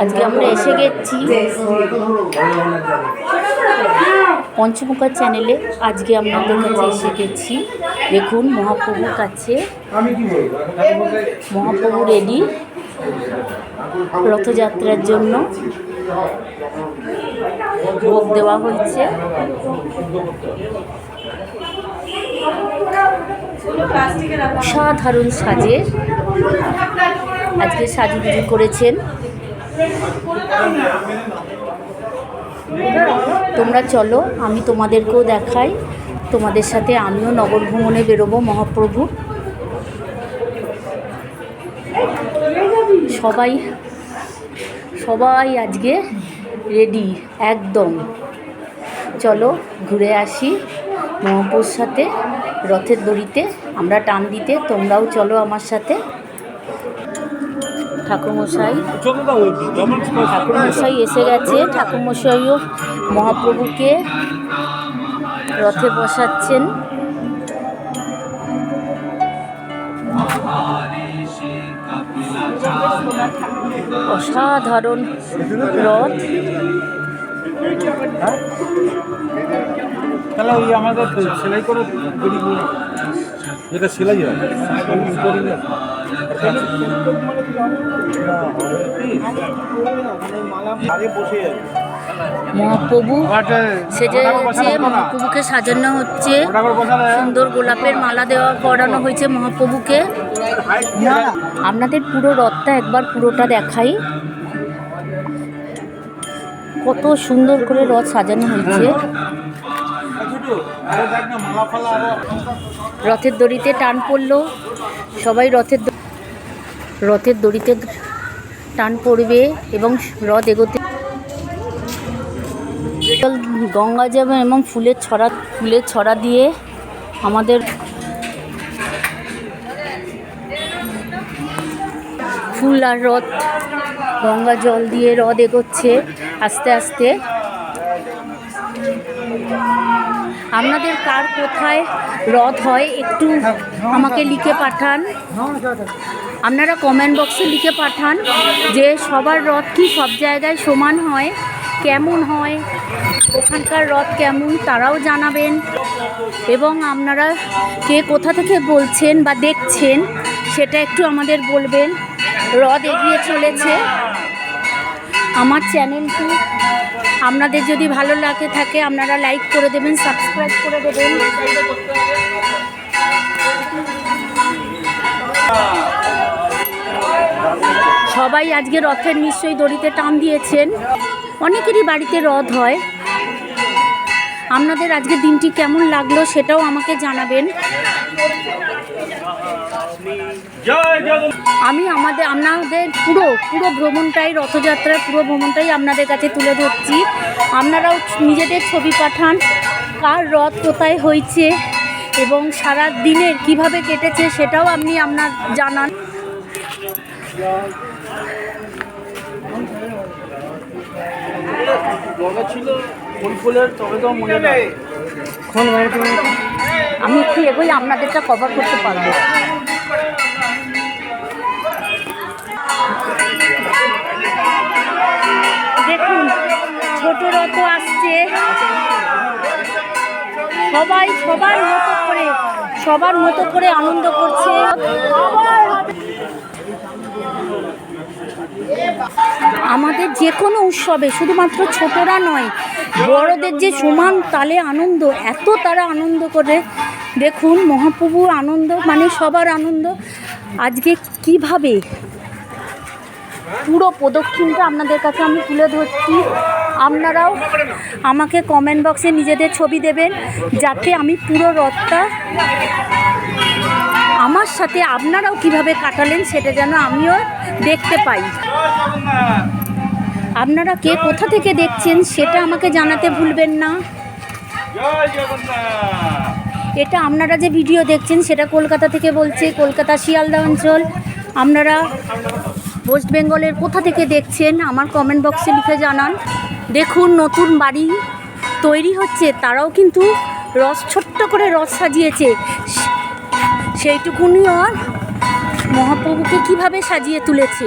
আজকে আমরা এসে গেছি পঞ্চমুখা চ্যানেলে। আজকে আপনাদের কাছে এসে গেছি। দেখুন, মহাপ্রভুর কাছে। মহাপ্রভু রেডি রথযাত্রার জন্য। ভোগ দেওয়া হয়েছে। অসাধারণ সাজে। আজকে সাজুগুজু করেছেন। তোমরা চলো, আমি তোমাদেরকেও দেখাই। তোমাদের সাথে আমিও নগর ভ্রমণে বেরোবো, মহাপ্রভু। সবাই সবাই আজকে রেডি একদম। চলো, ঘুরে আসি। মহাপুর সাথে, রথের দড়িতে, আমরা টান দিতে, তোমরাও চলো আমার সাথে। ঠাকুরমশাই ঠাকুরমশাই এসে গেছে, ঠাকুরমশাইও মহাপ্রভুকে রথে বসাচ্ছেন। অসাধারণ রথ। তাহলে ওই আমাদের সেলাই করে তৈরি করে যেটা সেলাই হয়। করি না। মহাপ্রভু সেজে হচ্ছে। মহাপ্রভুকে সাজানো হচ্ছে। সুন্দর গোলাপের মালা দেওয়া করানো হয়েছে মহাপ্রভুকে। আপনাদের পুরো রথটা একবার পুরোটা দেখাই। কত সুন্দর করে রথ সাজানো হয়েছে। রথের দড়িতে টান পড়ল। সবাই রথের রথের দড়িতে টান পড়বে এবং রথ এগোতে গঙ্গা যাবে এবং ফুলের ছড়া ফুলের ছড়া দিয়ে আমাদের ফুল আর রথ, গঙ্গা জল দিয়ে রথ এগোচ্ছে আস্তে আস্তে। আপনাদের কার কোথায় রথ হয় একটু আমাকে লিখে পাঠান। আপনারা কমেন্ট বক্সে লিখে পাঠান যে সবার রথ কি সব জায়গায় সমান হয়, কেমন হয়, ওখানকার রথ কেমন তারাও জানাবেন। এবং আপনারা কে কোথা থেকে বলছেন বা দেখছেন সেটা একটু আমাদের বলবেন। রথ এগিয়ে চলেছে। আমার চ্যানেলটি। আপনাদের যদি ভালো লাগে থাকে, আপনারা লাইক করে দেবেন, সাবস্ক্রাইব করে দেবেন। সবাই আজকে রথের নিশ্চয়ই দড়িতে টান দিয়েছেন। অনেকেরই বাড়িতে রথ হয়। আপনাদের আজকে দিনটি কেমন লাগল সেটাও আমাকে জানাবেন। আমি আমাদের, আপনাদের পুরো পুরো ভ্রমণটাই, রথযাত্রার পুরো ভ্রমণটাই আপনাদের কাছে তুলে ধরছি। আপনারাও নিজেদের ছবি পাঠান, কার রথ কোথায় হয়েছে এবং সারা দিনের কীভাবে কেটেছে সেটাও আপনি আপনার জানান। আমি একটু এগোই, আপনাদেরটা কভার করতে পারব। সবাই, সবার মতো করে, সবার মতো করে আনন্দ করছে। আমাদের যে কোনো উৎসবে, শুধুমাত্র ছোটরা নয়, বড়দের যে সমান তালে আনন্দ, এত তারা আনন্দ করে। দেখুন, মহাপ্রভুর আনন্দ মানে সবার আনন্দ। আজকে কীভাবে পুরো প্রদক্ষিণটা আপনাদের কাছে আমি তুলে ধরছি আপনারাও আমাকে কমেন্ট বক্সে নিজেদের ছবি দেবেন যাতে আমি পুরো রথটা আমার সাথে আপনারাও কীভাবে কাটালেন সেটা যেন আমিও দেখতে পাই। আপনারা কে কোথা থেকে দেখছেন সেটা আমাকে জানাতে ভুলবেন না। এটা আপনারা যে ভিডিও দেখছেন সেটা কলকাতা থেকে বলছে, কলকাতা শিয়ালদা অঞ্চল। আপনারা ওয়েস্ট বেঙ্গলের কোথা থেকে দেখছেন আমার কমেন্ট বক্সে লিখে জানান। দেখুন নতুন বাড়ি তৈরি হচ্ছে, তারাও কিন্তু রস, ছোট্ট করে রস সাজিয়েছে। সেইটুকুনি আর মহাপ্রভুকে কীভাবে সাজিয়ে তুলেছে?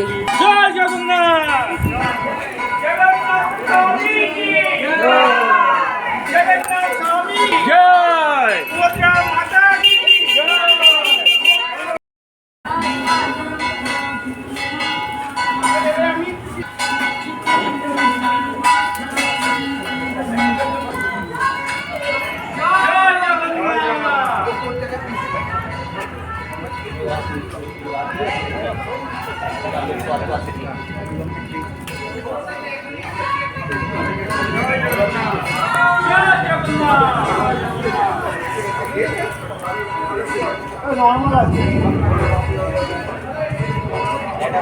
নর্মাল আছে এটা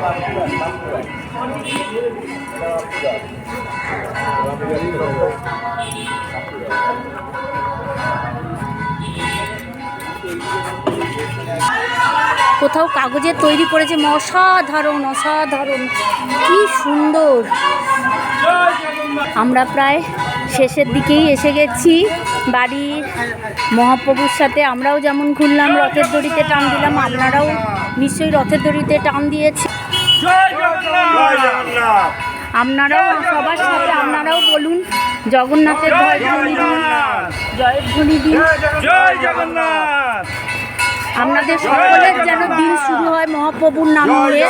কোথাও কাগজের তৈরি করেছে অসাধারণ অসাধারণ। কি সুন্দর। আমরা প্রায় শেষের দিকেই এসে গেছি। বাড়ির মহাপ্রভুর সাথে আমরাও যেমন ঘুরলাম রথের দড়িতে টান দিলাম আপনারাও নিশ্চয়ই রথের দড়িতে টান দিয়েছে। আপনারাও সবার সাথে আপনারাও বলুন জগন্নাথের জয় ধ্বনি দিন জয়ের ধ্বনি দিন। জয় জগন্নাথ। আপনাদের সকলের যেন দিন শুরু হয় মহাপ্রভুর নাম। নিয়ে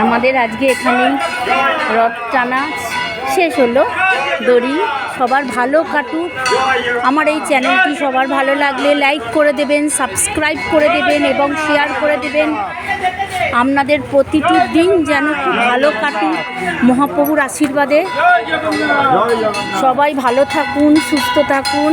আমাদের আজকে এখানে রথ টানা শেষ হলো। দড়ি সবার ভালো কাটুক। আমার এই চ্যানেলটি সবার ভালো লাগলে লাইক করে দেবেন, সাবস্ক্রাইব করে দেবেন এবং শেয়ার করে দেবেন। আপনাদের প্রতিটি দিন যেন খুব ভালো কাটুক, মহাপ্রভুর আশীর্বাদে। সবাই ভালো থাকুন, সুস্থ থাকুন।